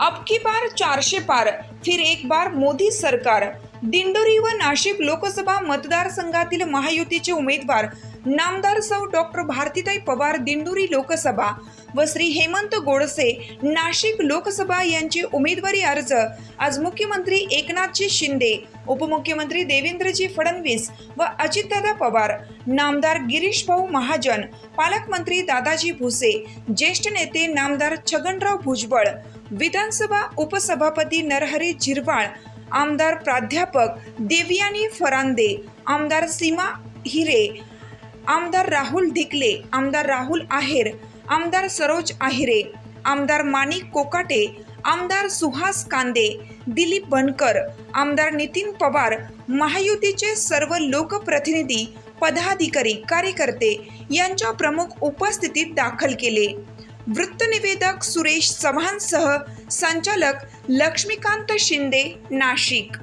की बार चारशे पार फिर एक बार मोदी सरकार. दिंडोरी व नाशिक लोकसभा मतदारसंघातील महायुतीचे उमेदवार नामदार सौ डॉक्टर भारतीताई पवार दिंडोरी लोकसभा व श्री हेमंत गोडसे नाशिक लोकसभा यांचे उमेदवारी अर्ज आज मुख्यमंत्री एकनाथजी शिंदे उपमुख्यमंत्री देवेंद्रजी फडणवीस व अजितदादा पवार नामदार गिरीश भाऊ महाजन पालकमंत्री दादाजी भुसे ज्येष्ठ नेते नामदार छगनराव भुजबळ विधानसभा उपसभापती नरहरी झिरवाळ आमदार प्राध्यापक देवयानी फरांदे आमदार सीमा हिरे आमदार राहुल ढिकले आमदार राहुल आहेर आमदार सरोज आहिरे आमदार माणिक कोकाटे आमदार सुहास कांदे दिलीप बनकर आमदार नितीन पवार महायुतीचे सर्व लोकप्रतिनिधी पदाधिकारी कार्यकर्ते यांच्या प्रमुख उपस्थितीत दाखल केले. वृत्तनिवेदक सुरेश चव्हाणसह संचालक लक्ष्मीकांत शिंदे नाशिक।